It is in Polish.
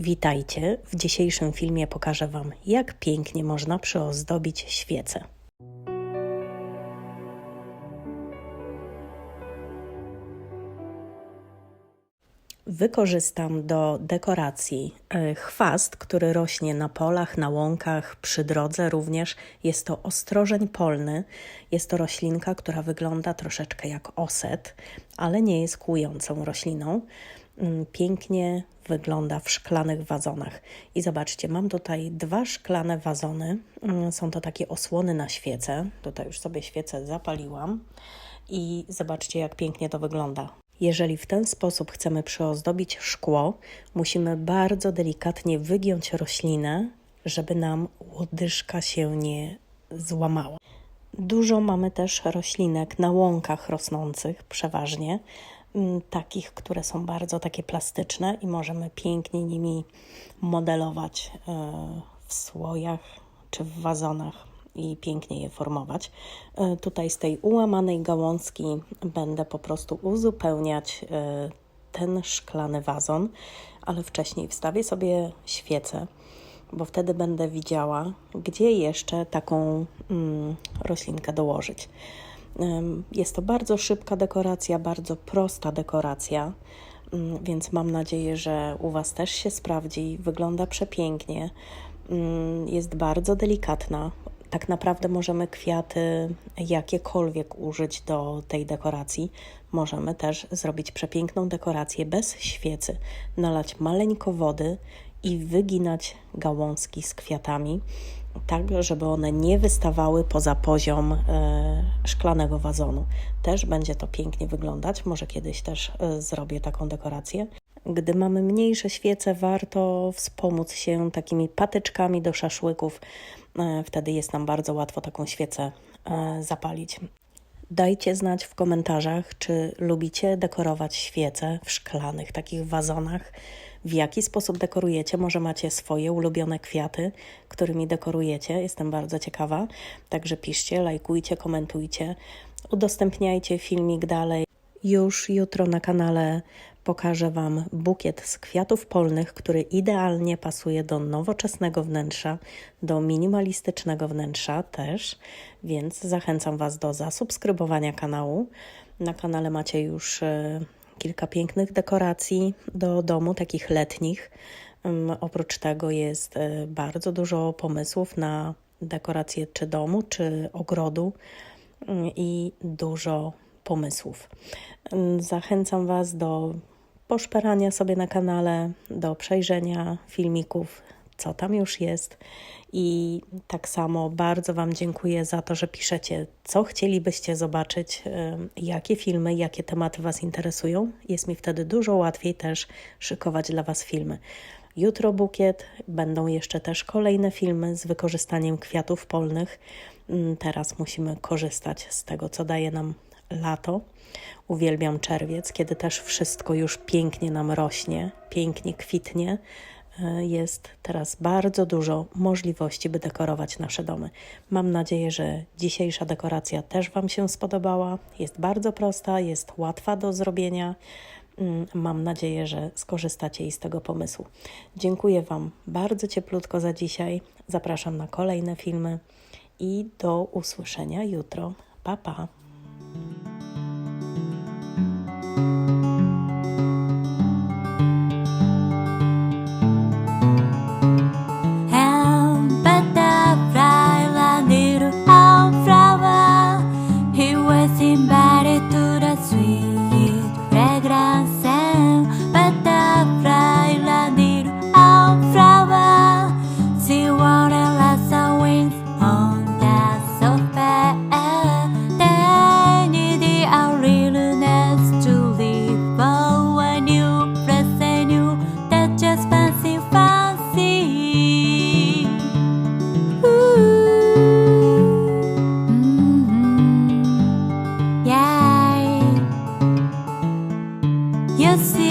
Witajcie. W dzisiejszym filmie pokażę Wam, jak pięknie można przyozdobić świece. Wykorzystam do dekoracji e, chwast, który rośnie na polach, na łąkach, przy drodze również. Jest to ostrożeń polny. Jest to roślinka, która wygląda troszeczkę jak oset, ale nie jest kłującą rośliną. Mm, Pięknie wygląda w szklanych wazonach. I zobaczcie, mam tutaj dwa szklane wazony. Mm, Są to takie osłony na świece. Tutaj już sobie świecę zapaliłam. I zobaczcie, jak pięknie to wygląda. Jeżeli w ten sposób chcemy przyozdobić szkło, musimy bardzo delikatnie wygiąć roślinę, żeby nam łodyżka się nie złamała. Dużo mamy też roślinek na łąkach rosnących, przeważnie takich, które są bardzo takie plastyczne i możemy pięknie nimi modelować e, w słojach czy w wazonach i pięknie je formować. E, Tutaj z tej ułamanej gałązki będę po prostu uzupełniać e, ten szklany wazon, ale wcześniej wstawię sobie świecę, bo wtedy będę widziała, gdzie jeszcze taką mm, roślinkę dołożyć. Jest to bardzo szybka dekoracja, bardzo prosta dekoracja, ym, więc mam nadzieję, że u Was też się sprawdzi. Wygląda przepięknie, ym, jest bardzo delikatna. Tak naprawdę możemy kwiaty jakiekolwiek użyć do tej dekoracji. Możemy też zrobić przepiękną dekorację bez świecy, nalać maleńko wody i wyginać gałązki z kwiatami, tak żeby one nie wystawały poza poziom e, szklanego wazonu. Też będzie to pięknie wyglądać. Może kiedyś też e, zrobię taką dekorację. Gdy mamy mniejsze świece, warto wspomóc się takimi patyczkami do szaszłyków. E, Wtedy jest nam bardzo łatwo taką świecę e, zapalić. Dajcie znać w komentarzach, czy lubicie dekorować świece w szklanych takich wazonach. W jaki sposób dekorujecie? Może macie swoje ulubione kwiaty, którymi dekorujecie? Jestem bardzo ciekawa. Także piszcie, lajkujcie, komentujcie, udostępniajcie filmik dalej. Już jutro na kanale pokażę Wam bukiet z kwiatów polnych, który idealnie pasuje do nowoczesnego wnętrza, do minimalistycznego wnętrza też, więc zachęcam Was do zasubskrybowania kanału. Na kanale macie już e, kilka pięknych dekoracji do domu, takich letnich. Oprócz tego jest e, bardzo dużo pomysłów na dekorację czy domu, czy ogrodu i dużo pomysłów. Zachęcam Was do poszperania sobie na kanale, do przejrzenia filmików, co tam już jest. I tak samo bardzo Wam dziękuję za to, że piszecie, co chcielibyście zobaczyć, jakie filmy, jakie tematy Was interesują. Jest mi wtedy dużo łatwiej też szykować dla Was filmy. Jutro bukiet, będą jeszcze też kolejne filmy z wykorzystaniem kwiatów polnych. Ym, Teraz musimy korzystać z tego, co daje nam lato. Uwielbiam czerwiec, kiedy też wszystko już pięknie nam rośnie, pięknie kwitnie. Jest teraz bardzo dużo możliwości, by dekorować nasze domy. Mam nadzieję, że dzisiejsza dekoracja też Wam się spodobała. Jest bardzo prosta, jest łatwa do zrobienia. Mm, Mam nadzieję, że skorzystacie i z tego pomysłu. Dziękuję Wam bardzo cieplutko za dzisiaj. Zapraszam na kolejne filmy i do usłyszenia jutro. Pa, pa. assim.